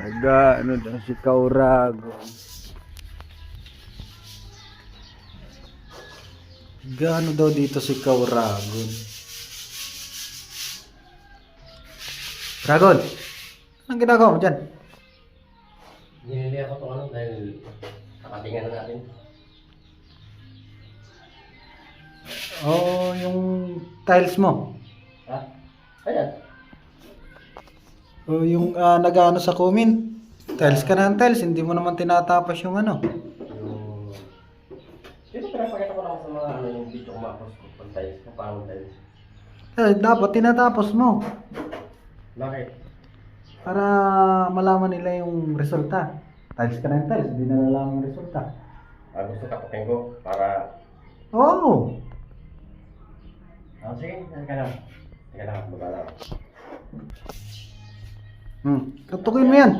Nag, ano daw si Kaurago. Gaano daw dito si Kauragon? Dragon! Anong ginagawa mo dyan? Nilili ako itong ano dahil nakatingan na natin. Oh, yung tiles mo. Ha? Ayan. O yung ah, nag-ano sa comment. Tiles ka ng tiles, hindi mo naman tinatapos yung ano. Yung... Dito pinapakita ko lang sa mga ano yung video ko mapos ko pag tiles, kung paano tiles. Eh, dapat tinatapos mo. Bakit? Para malaman nila yung resulta. Tiles ka ng tiles, hindi nalalaman yung resulta. Ah, gusto tapukin ko para... Oo. Oh, Ah, sige, yan ka lang. Teka lang, mag-alala. Hmm. Tutukin mo yan.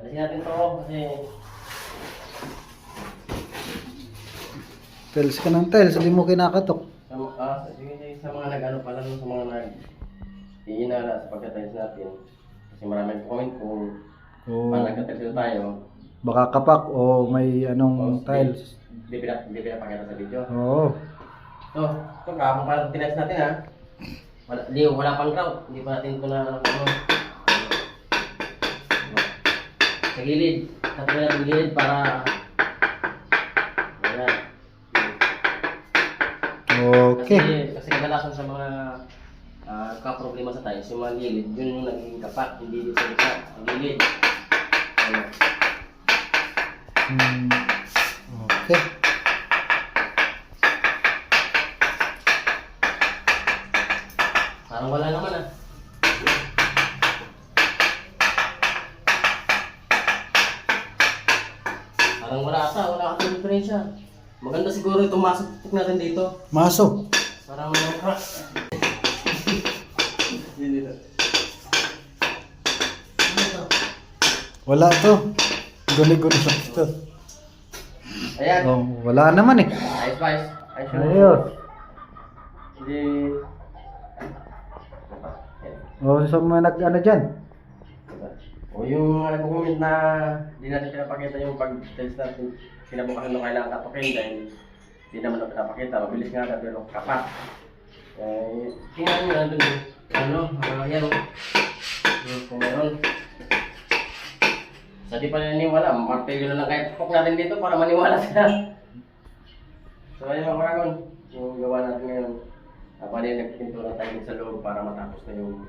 Alisin natin to kasi... Tiles ka ng tiles, hindi mo kinakatok. Sa, ah, sige, sa mga nag-ano pala, sa mga nag... Iinala sa pagka-tiles natin. Kasi maraming comment kung O paano nagka-tiles tayo. baka kapak o may anong Oh, tiles. Hindi pinap hindi pinapakita sa video. Oo. So, ito kahapon pa lang tinalis natin ha. Wala, di, wala pang grout. Hindi pa natin ito na ano. Sa gilid. Tatlo natin gilid para Ayan. Okay. Kasi, kasi kadalasan sa mga uh, kaproblema sa tiles, yung mga gilid, yun yung nagiging kapak, hindi sa gitna, sa gilid. Ayan. Hmm. Okay. Parang wala naman ah. Parang wala ata, wala ata diferensya. Maganda siguro itong masok natin dito. Maso. Parang may crack. Hindi dito. Ano ito? Wala to. Guli-guli lang ito. Ayan. Oh, wala naman eh. Ayos ba? Ayos. Ayos. Hindi. O, so may nag ano dyan? O yung mga nagko-comment na hindi natin pinapakita yung pag-test natin, kinabukasan nung kailangan katukin dahil hindi naman na pinapakita. Mabilis nga na pero kapat. Eh, tingnan nyo nandun yung ano, uh, yan o. Yung kung meron. Sa di pa naniniwala, martilyo na lang kahit pupok natin dito para maniwala sila. So ayun mga karagon, yung gawa natin ngayon. Bali nagpintura tayo sa loob para matapos na yung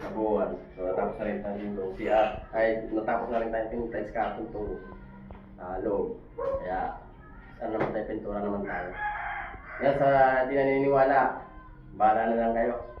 kabuuan. So natapos na rin tayo yung CR. Ay, natapos na rin tayo yung tiles kahapon itong uh, loob. Kaya, saan naman tayo pintura naman tayo. Yan sa di naniniwala, bahala na lang kayo.